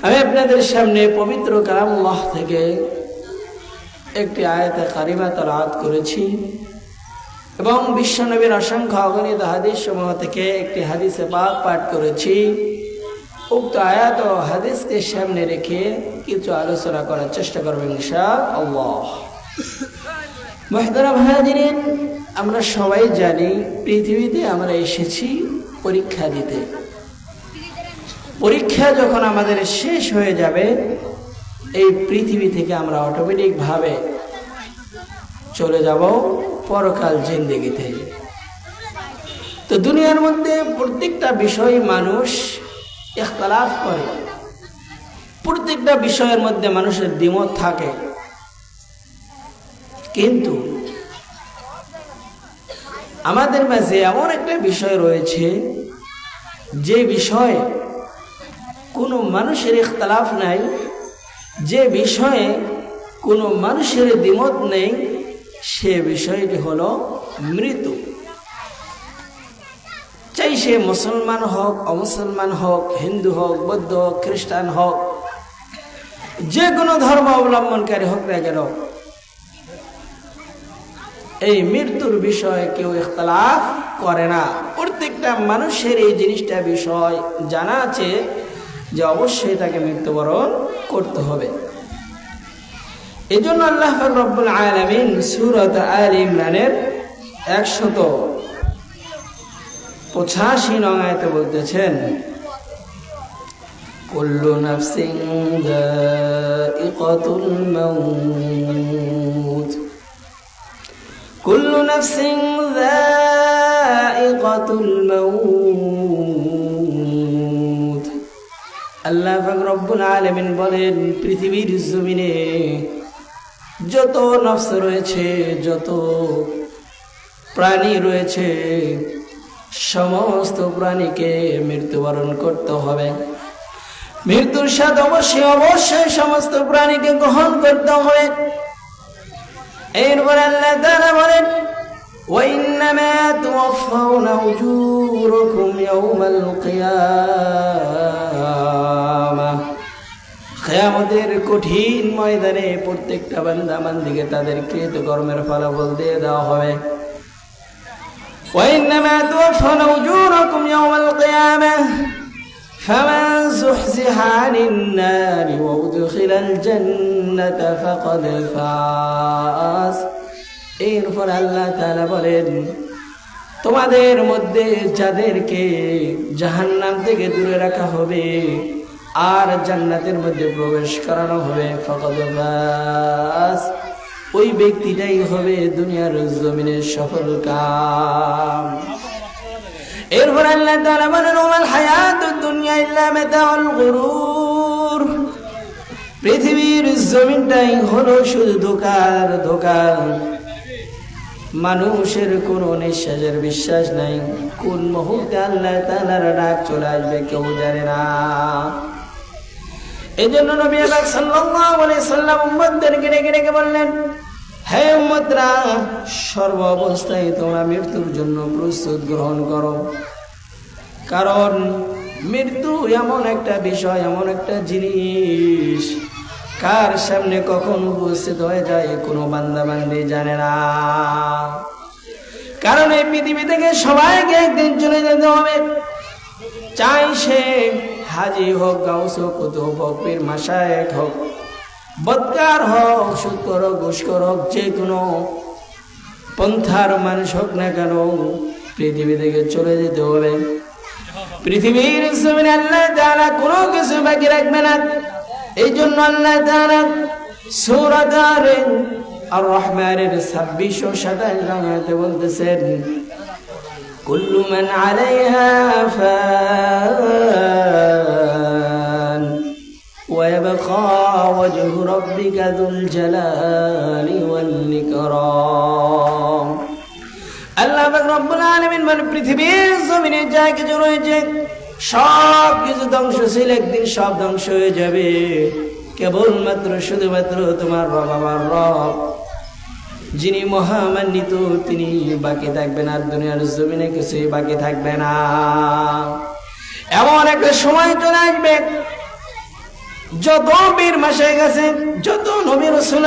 আমি আপনাদের সামনে পবিত্র কালামুল্লাহ থেকে একটি আয়াতে কারিমা তালাত করেছি এবং বিশ্বনবীর অসংখ্য অগণিত হাদিস সমূহ থেকে একটি হাদিসে পাক পাঠ করেছি। উক্ত আয়াত ও হাদিসকে সামনে রেখে কিছু আলোচনা করার চেষ্টা করবেন ভাইদিন আমরা সবাই জানি পৃথিবীতে আমরা এসেছি পরীক্ষা দিতে। পরীক্ষা যখন আমাদের শেষ হয়ে যাবে, এই পৃথিবী থেকে আমরা অটোমেটিকভাবে চলে যাব পরকাল জিন্দেগিতে। তো দুনিয়ার মধ্যে প্রত্যেকটা বিষয় মানুষ ইখতলাফ করে। প্রত্যেকটা বিষয়ের মধ্যে মানুষের দ্বিমত থাকে। কিন্তু আমাদের মাঝে এমন একটা বিষয় রয়েছে, যে বিষয়ে কোনো মানুষের ইখতলাফ নাই, যে বিষয়ে কোনো মানুষের দ্বিমত নেই, সে বিষয়টি হলো মৃত্যু। চাই সে মুসলমান হোক, অমুসলমান হোক, হিন্দু হোক, বৌদ্ধ হোক, খ্রিস্টান হোক, যে কোনো ধর্ম অবলম্বনকারী হোক না কেন, এই মৃত্যুর বিষয়ে কেউ ইখতলাফ করে না। প্রত্যেকটা মানুষের এই জিনিসটা বিষয় জানা আছে। যে অবশ্যই তাকে মৃত্যুবরণ করতে হবে। এই জন্য আল্লাহ রব্বুল আলমিন সুরত আল ইমরানের একশত পঁচাশি নং আয়তে বলতেছেন, কুল্লু নাফসিং দাইকাতুল মাউত। কুল্লু নাফসিং দাইকাতুল মাউত। আল্লাহ রব্বুল আলমিন বলেন, পৃথিবীর জমিনে যত নফস রয়েছে, যত প্রাণী রয়েছে, সমস্ত প্রাণীকে মৃত্যুবরণ করতে হবে। মৃত্যুর স্বাদ অবশ্যই অবশ্যই সমস্ত প্রাণীকে গ্রহণ করতে হবে। এরপর আল্লাহ তারা বলেন ওই তুওয়াফাউনা উজুর أجوركم يوم القيامة খেয়ামতের কঠিন ময়দানে প্রত্যেকটা বান্দা বান্দিকে তাদের কৃত কর্মের ফলাফল দিয়ে দেওয়া হবে وإنما توفون أجوركم يوم القيامة فمن زحزح عن النار وأدخل الجنة فقد فاز এরপর আল্লাহ তাআলা বলেন তোমাদের মধ্যে যাদেরকে জাহান্নাম থেকে দূরে রাখা হবে আর জান্নাতের মধ্যে প্রবেশ করানো হবে ওই ব্যক্তিটাই হবে দুনিয়ার জমিনের সফল কাম। এরপর আল্লাহ দুনিয়া পৃথিবীর জমিনটাই হলো শুধু ধোকার ধোকার। মানুষের কোনো নিঃশ্বাসের বিশ্বাস নাই। কোন মুহূর্তে আল্লাহ তাআলার ডাক চলে আসবে কেউ জানে না। এই জন্য নবী আলাইহি সাল্লাম উম্মতদেরকে ডেকে ডেকে বললেন, হে উম্মতরা, সর্ব অবস্থায় তোমরা মৃত্যুর জন্য প্রস্তুত গ্রহণ করো। কারণ মৃত্যু এমন একটা বিষয়, এমন একটা জিনিস কার সামনে কখন উপস্থিত হয়ে যায় কোনো বান্দা বান্দি জানে না। কারণ এই পৃথিবী থেকে সবাইকে একদিন চলে যেতে হবে। চাই সে হাজি হোক, গাউস হোক, কুতুব হোক, পীর মাসায়েক হোক বৎকার হোক, শুকর হোক ঘুষকর হোক, যে কোনো পন্থার মানুষ হোক না কেন পৃথিবী থেকে চলে যেতে হবে। পৃথিবীর আল্লাহ তাআলা কোনো কিছু বাকি রাখবে না। এই জন্য আল্লাহ তাআলা সূরা আর রহমানের ছাব্বিশ ও সাতাশ রঙাতে বলতেছেন كل من عليها فان ويبقى وجه ربك ذو الجلال والإكرام আল্লাহ রব্বুল আলমিন মানে পৃথিবীর জমিনে যা কিছু রয়েছে সব কিছু ধ্বংস ছিল, একদিন সব ধ্বংস হয়ে যাবে। কেবলমাত্র, শুধুমাত্র তোমার রব, আমার রব। যিনি মহামান্বিত, তিনি বাকি থাকবেন আর দুনিয়ার জমিনে কিছুই বাকি থাকবে না। এমন একটা সময় চলে আসবে, যত বীর মাসে গেছে, যত নবীর রসুল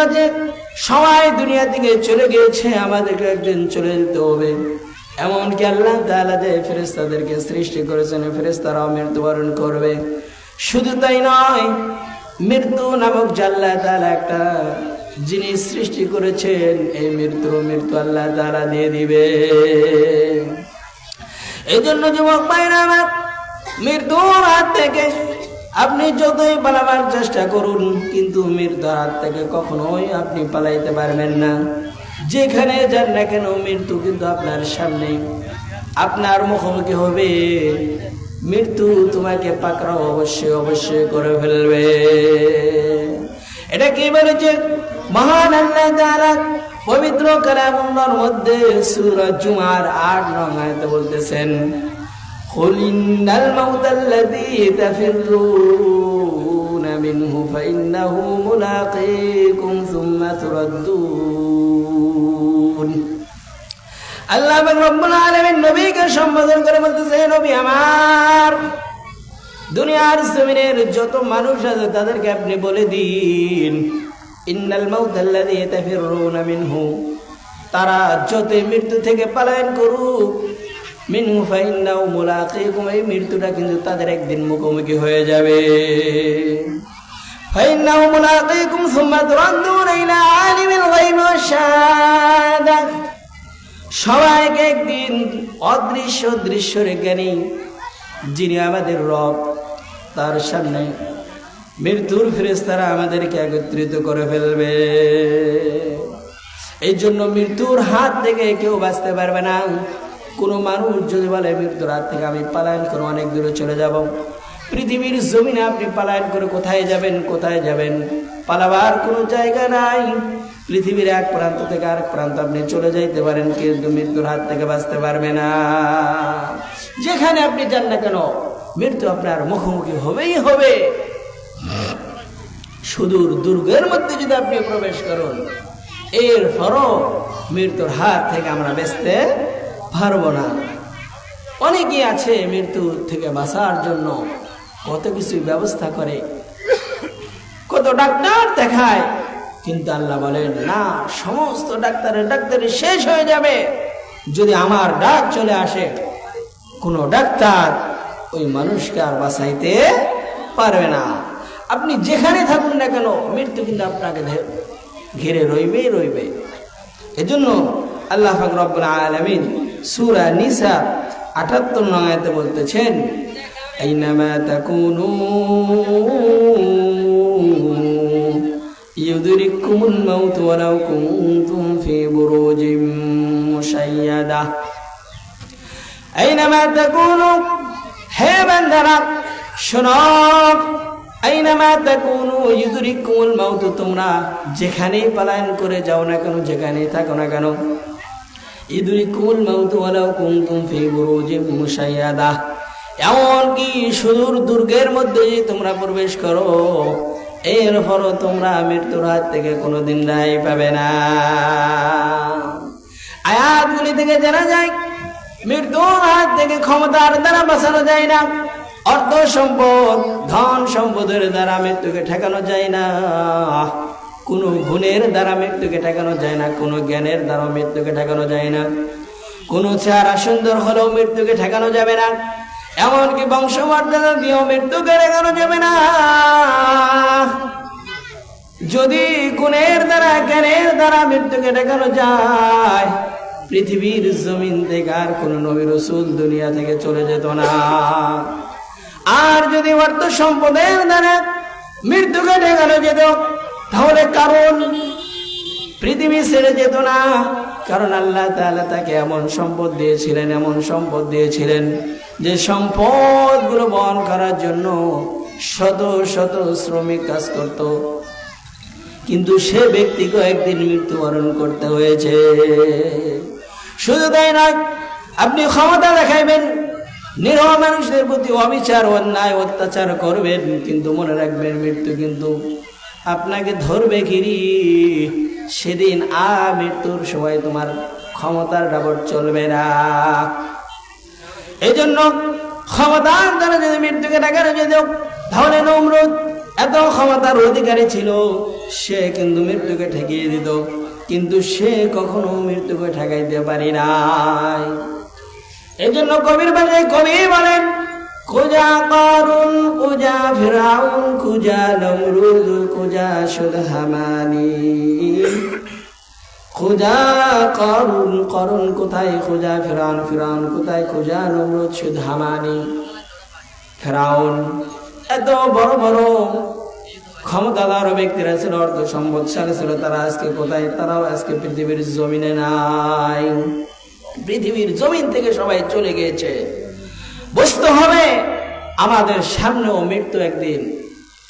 সবাই দুনিয়া থেকে চলে গিয়েছে, আমাদেরকে একদিন চলে যেতে হবে। এমনকি আল্লাহ তাআলা যে ফেরেশতাদেরকে সৃষ্টি করেছেন ফেরেশতারাও মৃত্যুবরণ করবে। শুধু তাই নয়, মৃত্যু নামক জাল্লা তালা একটা জিনিস সৃষ্টি করেছেন, এই মৃত্যু মৃত্যু আল্লাহ তাআলা দিয়ে দিবে। এই জন্য যুবক মৃত্যুর হাত থেকে আপনি যতই পালাবার চেষ্টা করুন, কিন্তু মৃত্যুর হাত থেকে কখনোই আপনি পালাইতে পারবেন না। যেখানে যান না কেন মৃত্যু কিন্তু আপনার সামনে আপনার মুখোমুখি হবে মৃত্যু তোমাকে পাকড়াও অবশ্যই অবশ্যই করে ফেলবে এটা কি বলেছে মহান আল্লাহ তাআলা পবিত্র কালামুল্লাহর মধ্যে সূরা জুমার 8 নং আয়াতে বলতেছেন قل إن الموت الذي تفرون منه فإنه ملاقيكم ثم تردون আল্লাহ রব্বুল আলামিন নবীকে সম্বোধন করে বলতেছে "হে নবী আমার, দুনিয়ার জমিনের যত মানুষ আছে তাদেরকে আপনি বলে দিন। ইন্নাল মাউত আল্লাযী তাফিরুনা মিনহু, তারা যত মৃত্যু থেকে পলায়ন করুক, মিনহু ফাইন্নাহু মুলাকিকুম। এই মৃত্যুটা কিন্তু তাদের একদিন মুখোমুখি হয়ে যাবে। ফাইন্নাহু মুলাকিকুম, সুম্মা তুরাদ্দুনা ইলা আলিমিল গায়বি ওয়াশ শাহাদা। সবাইকে একদিন অদৃশ্য দৃশ্যের জ্ঞানী, যিনি আমাদের রব, তার সামনে মৃত্যুর ফেরেস্তারা আমাদেরকে একত্রিত করে ফেলবে। এই জন্য মৃত্যুর হাত থেকে কেউ বাঁচতে পারবে না। কোনো মানুষ যদি বলে, মৃত্যুর হাত থেকে আমি পালায়ন করে অনেক দূরে চলে যাব। পৃথিবীর জমিনে আপনি পালায়ন করে কোথায় যাবেন কোথায় যাবেন? পালাবার কোনো জায়গা নাই। পৃথিবীর এক প্রান্ত থেকে আরেক প্রান্ত আপনি চলে যাইতে পারেন, কিন্তু মৃত্যুর হাত থেকে বাঁচতে পারবে না। যেখানে আপনি যান না কেন, মৃত্যু আপনার মুখোমুখি হবেই হবে। সুদূর দুর্গের মধ্যে যদি আপনি প্রবেশ করুন, এর পরও মৃত্যুর হাত থেকে আমরা বেচতে পারব না। অনেকেই আছে মৃত্যু থেকে বাঁচার জন্য কত কিছু ব্যবস্থা করে, কত ডাক্তার দেখায় কিন্তু আল্লাহ বলেন, না, সমস্ত ডাক্তারের ডাক্তারি শেষ হয়ে যাবে। যদি আমার ডাক চলে আসে, কোনো ডাক্তার ওই মানুষকে আর বাঁচাইতে পারবে না। আপনি যেখানে থাকুন না কেন, মৃত্যু কিন্তু আপনাকে ঘিরে রইবেই রইবে। এজন্য আল্লাহ পাক রব্বুল আলামিন সূরা নিসা 78 নং আয়াতে বলতেছেন, আইনামা তাকুনু ইউদরিকুমুল মাউত ওয়ালাউ কুনতুম ফি বুরুজিম মুশাইয়াদা আইনামা তাকুনু হে বান্দারা, শোনো আইনামা তাকুনু ইউদরিকুমুল মাউত তোমরা যেখানেই পলায়ন করে যাও না কেন, যেখানেই থাকো না কেন ইদরিকুমুল মাউত ওয়ালাউ কুনতুম ফি বুরুজিম মুশাইয়াদা এমনকি সুদূর দুর্গের মধ্যে তোমরা প্রবেশ করো এর পরও তোমরা মৃত্যুর হাত থেকে কোনোদিন রাই পাবে না। আয়াতগুলি থেকে জানা যায়, মৃত্যুর হাত থেকে ক্ষমতার দ্বারা বাঁচানো যায় না। অর্থ সম্পদ, ধন সম্পদের দ্বারা মৃত্যুকে ঠেকানো যায় না। কোনো গুণের দ্বারা মৃত্যুকে ঠেকানো যায় না, কোনো জ্ঞানের দ্বারা মৃত্যুকে ঠেকানো যায় না। কোনো চেহারা সুন্দর হলেও মৃত্যুকে ঠেকানো যাবে না। এমনকি বংশমর্যাদা দিয়েও মৃত্যুকে ঠেকানো যাবে না। যদি গুণের দ্বারা, জ্ঞানের দ্বারা মৃত্যুকে ঠেকানো যায়, পৃথিবীর জমিন থেকে আর কোন নবী রসুল দুনিয়া থেকে চলে যেত না। আর যদি অর্থ সম্পদের দ্বারা মৃত্যুকে ঠেকানো যেত, তাহলে কারণ পৃথিবী ছেড়ে যেত না। কারণ আল্লাহ তাআলা তাকে এমন সম্পদ দিয়েছিলেন, এমন সম্পদ দিয়েছিলেন যে সম্পদ সম্পদগুলো বহন করার জন্য শত শত শ্রমিক কাজ করত। কিন্তু সে ব্যক্তিকে একদিন মৃত্যুবরণ করতে হয়েছে। শুধু তাই নয়, আপনি ক্ষমতা দেখাইবেন, নিরহ মানুষদের প্রতি অবিচার, অন্যায়, অত্যাচার করবেন, কিন্তু মনে রাখবেন মৃত্যু কিন্তু আপনাকে ধরবে গিরি সেদিন আ মৃত্যুর সময় তোমার ক্ষমতার ডাবর চলবে না। এই জন্য ক্ষমতার দ্বারা যদি মৃত্যুকে ডাকানো যেত তাহলে নমরুদ এত ক্ষমতার অধিকারী ছিল, সে কিন্তু মৃত্যুকে ঠেকিয়ে দিত। কিন্তু সে কখনো মৃত্যুকে ঠেকাইতে পারি নাই। এই জন্য কবির বাজে কবি বলেন, খুজা কারুন কুজা ফেরাউন কুজা নমরুদ কুজা সুদহামানি খুজা করুন করুন কোথায়? খুজা ফিরাউন ফিরাউন কোথায়? খুজা নমরুদ সুদহামানি ফেরাউন এত বড় বড় ক্ষমতাদার ব্যক্তিরা ছিল অর্থ সম্পদশালী ছিল, তারা আজকে কোথায়? তারাও আজকে পৃথিবীর জমিনে নাই। পৃথিবীর জমিন থেকে সবাই চলে গিয়েছে। বুঝতে হবে, আমাদের সামনেও মৃত্যু একদিন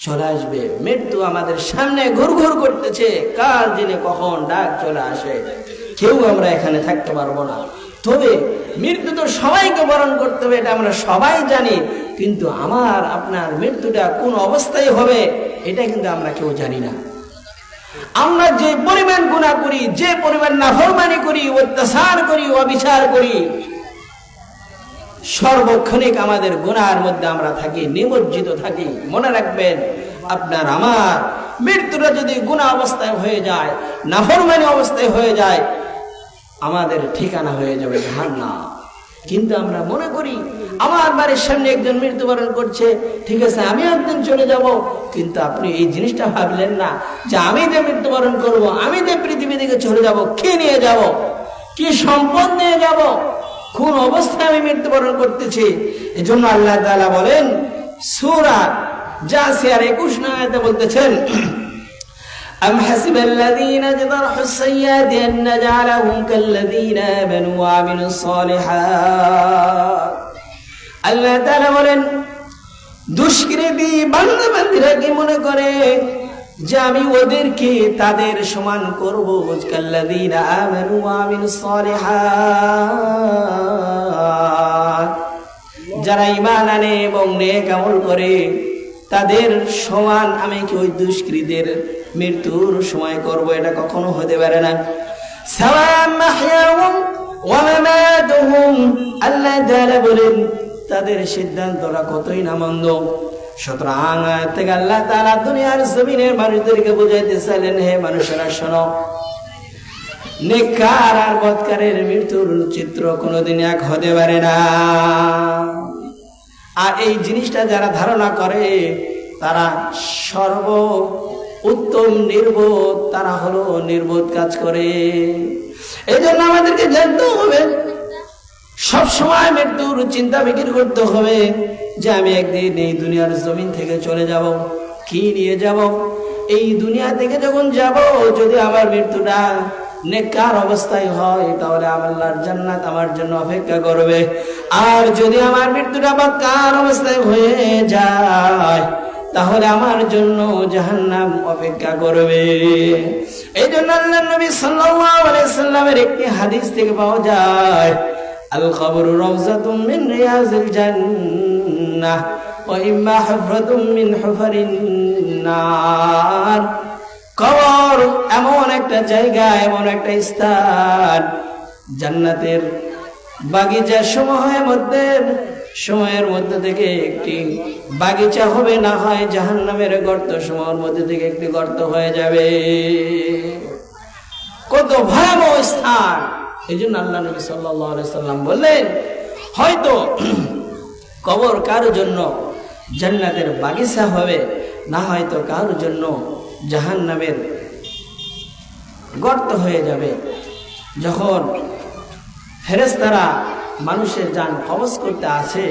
চলে আসবে। মৃত্যু আমাদের সামনে ঘুর ঘুর করতেছে, কার দিনে কখন ডাক চলে আসে? কেউ আমরা এখানে থাকতে পারব না। তবে মৃত্যু তো সবাইকে বরণ করতে হবে, এটা আমরা সবাই জানি। কিন্তু আমার, আপনার মৃত্যুটা কোন অবস্থায় হবে, এটা কিন্তু আমরা কেউ জানি না। আমরা যে পরিমাণ গুণা করি, যে পরিমাণ নাফরমানি করি, অত্যাচার করি, অবিচার করি, সর্বক্ষণিক আমাদের গুনার মধ্যে আমরা থাকি, নিমজ্জিত থাকি। মনে রাখবেন, আপনার আমার মৃত্যুটা যদি গুণা অবস্থায় হয়ে যায়, নাফরমানি অবস্থায় হয়ে যায়, আমাদের ঠিকানা হয়ে যাবে না কিন্তু আমরা মনে করি, আমার বাড়ির সামনে একজন মৃত্যুবরণ করছে, ঠিক আছে, আমি একদিন চলে যাব, কিন্তু আপনি এই জিনিসটা ভাবলেন না যে আমি যে মৃত্যুবরণ করব, আমি যে পৃথিবী থেকে চলে যাব, কে নিয়ে যাব? কি সম্পদ নিয়ে যাব? কোন অবস্থায় আমি মৃত্যুবরণ করতেছি? এজন্য আল্লাহ তাআলা বলেন, সূরা জাসিয়ার 21 নং বলতেছেন أم حسب الذين اجترحوا السيئات أن نجعلهم كالذين آمنوا وعملوا الصالحات আল্লাহ তাআলা বলেন দুষ্কৃতী বান্দা বান্দিরা কি মনে করে যে আমি ওদেরকে তাদের সমান করব কাল্লাযীনা আমানু ওয়া আমিলুস সালিহাত যারা ঈমান আনে এবং নেক আমল করে তাদের সমান আমি কি ওই দুষ্কৃতের মৃত্যুর সময় করব, এটা কখনো হতে পারে না। আল্লাহ বলেন, তাদের সিদ্ধান্তটা কতই না মন্দ। সুতরাং থেকে আল্লাহ তাআলা দুনিয়ার জমিনের মানুষদেরকে বুঝাইতে চাইলেন, হে মানুষেরা, শোনো। নেককার আর বৎকারের মৃত্যুর চিত্র কোনোদিন এক হতে পারে না। আর এই জিনিসটা যারা ধারণা করে, তারা সর্ব উত্তম নির্বোধ, তারা হলো নির্বোধ কাজ করে। এই জন্য আমাদেরকে জানতে হবে, সব সময় মৃত্যুর চিন্তা বিক্রি করতে হবে যে আমি একদিন এই দুনিয়ার জমিন থেকে চলে যাব, কি নিয়ে যাব? এই দুনিয়া থেকে যখন যাব, যদি আমার মৃত্যুটা নেকার অবস্থায় হয়, তাহলে আল্লাহর জান্নাত আমার জন্য অপেক্ষা করবে। আর যদি আমার মৃত্যুটা বা কার অবস্থায় হয়ে যায় তাহলে আমার জন্য জাহান্নাম অপেক্ষা করবে। এই জন্য আল্লাহ নবী সাল্লাল্লাহু আলাইহি সাল্লামের একটি হাদিস থেকে পাওয়া যায় আল কবরু রাউযাতুম মিন রিয়াজিল জান্নাহ ওয়া ইম্মা হুফরাতুম মিন হুফারিন নার। কবর এমন একটা জায়গা, এমন একটা স্থান, জান্নাতের বাগিচা সময়ের মধ্যে সময়ের মধ্যে থেকে একটি বাগিচা হবে না হয়, জাহান্নামের গর্ত সময়ের মধ্যে থেকে একটি গর্ত হয়ে যাবে। কত ভয়াবহ স্থান! এই জন্য আল্লাহ নবী সাল্লাম বললেন, হয়তো কবর কারও জন্য জান্নাতের বাগিচা হবে, না হয়তো কারোর জন্য জাহান নামের গর্ত হয়ে যাবে। যখন ফেরেস্তারা মানুষের যান কবজ করতে আছে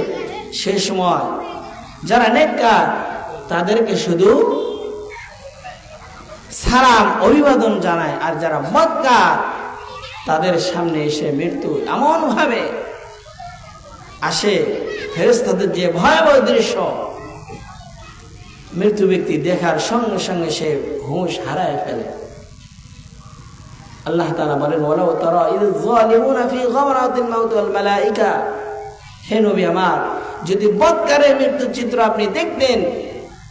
সে সময় যারা নেককার, তাদেরকে শুধু সালাম, অভিবাদন জানায়। আর যারা মক্কার, তাদের সামনে এসে মৃত্যু এমন ভাবে আসে ফেরেস্তাদের যে ভয়াবহ দৃশ্য। মৃত্যু ব্যক্তি দেখার সঙ্গে সঙ্গে সে হুঁশ হারায় ফেলে। আল্লাহ বলেন তারা মাউত ওয়াল মালাইকা। হে নবী আমার, যদি বৎকারের মৃত্যু চিত্র আপনি দেখতেন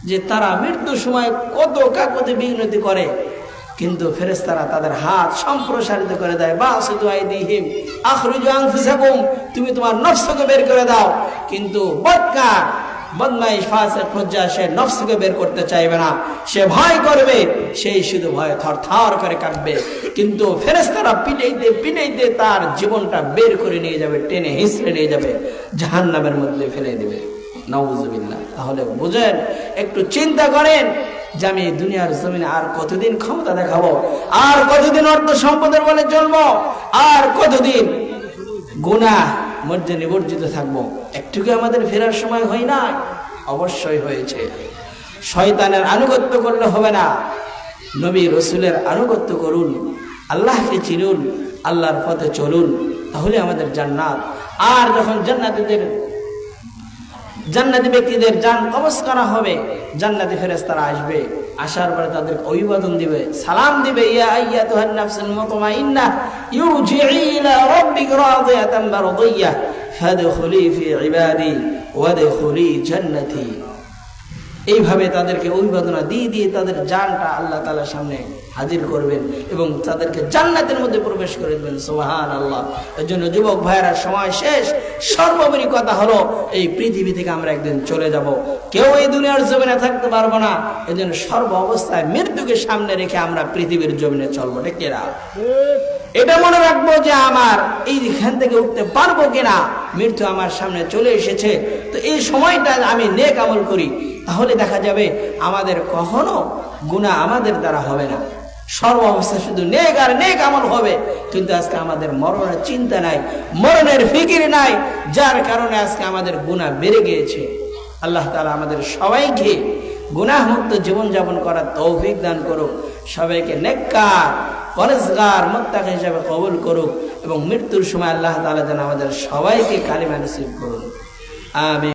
যে তারা মৃত্যুর সময় কত কাকতে বিঘ্নতি করে, কিন্তু ফেরেশতারা তাদের হাত সম্প্রসারিত করে দেয় বা শুধু আইদিহিম, আখরুজু আনফুসাকুম, তুমি তোমার নফসকে বের করে দাও। কিন্তু বৎকার বদমাইশ ফাসেক ফজ্জা সে বের করতে চাইবে না। সে ভয় করবে, সেই শুধু ভয় করে কিন্তু ফেরেস্তারা তার জীবনটা বের করে নিয়ে যাবে, টেনে হিসড়ে নিয়ে যাবে, জাহান্নামের মধ্যে ফেলে দেবে। নওয়াজবিল্লাহ তাহলে বুঝেন, একটু চিন্তা করেন যে আমি দুনিয়ার জমিনে আর কতদিন ক্ষমতা দেখাবো? আর কতদিন অর্থ সম্পদের বলে চলবো আর কতদিন গুণা মধ্যে নিবর্জিত থাকব। একটু কি আমাদের ফেরার সময় হয় না, অবশ্যই হয়েছে। শয়তানের আনুগত্য করলে হবে না। নবী রসুলের আনুগত্য করুন, আল্লাহকে চিনুন, আল্লাহর পথে চলুন, তাহলে আমাদের জান্নাত। আর যখন জান্নাতীদের, জান্নাতি ব্যক্তিদের যান করা হবে, জান্নাতি ফেরেশতারা আসবে। আসার পরে তাদের অভিবাদন দিবে, সালাম দিবে, ইয়া আইয়াতুহান নাফসুল মুতমাইন্না ইউজিই ইলা রাব্বিক রাদিয়াতান মারদিয়াহ ফাদখুলি ফি ইবাদি, ওয়াদখুলি জান্নাতি। এইভাবে তাদেরকে অভিবাদনা দিয়ে দিয়ে তাদের জানটা আল্লাহ তালার সামনে হাজির করবেন এবং তাদেরকে জান্নাতের মধ্যে প্রবেশ করে দেবেন সোহান আল্লাহ এর জন্য যুবক ভাইয়েরা, সময় শেষ। সর্বোপরি কথা হলো, এই পৃথিবী থেকে আমরা একদিন চলে যাব। কেউ এই দুনিয়ার জমিনে থাকতে পারব না। এই জন্য সর্ব অবস্থায় মৃত্যুকে সামনে রেখে আমরা পৃথিবীর জমিনে চলবো। কিনা এটা মনে রাখব যে আমার এইখান থেকে উঠতে পারব কিনা? মৃত্যু আমার সামনে চলে এসেছে। তো এই সময়টা আমি নেক আমল করি। তাহলে দেখা যাবে আমাদের কখনো গুণা আমাদের দ্বারা হবে না। সর্ব অবস্থা শুধু নেক আর নেক আমল হবে। কিন্তু আজকে আমাদের মরণের চিন্তা নাই, মরণের ফিকির নাই, যার কারণে আজকে আমাদের গুণা বেড়ে গিয়েছে। আল্লাহ তালা আমাদের সবাইকে গুনাহমুক্ত জীবনযাপন করার তৌফিক দান করুক, সবাইকে নেককার পরেশগার মোত্তাক হিসাবে কবুল করুক এবং মৃত্যুর সময় আল্লাহ তালা যেন আমাদের সবাইকে কালিমা নসিব করুন। আমি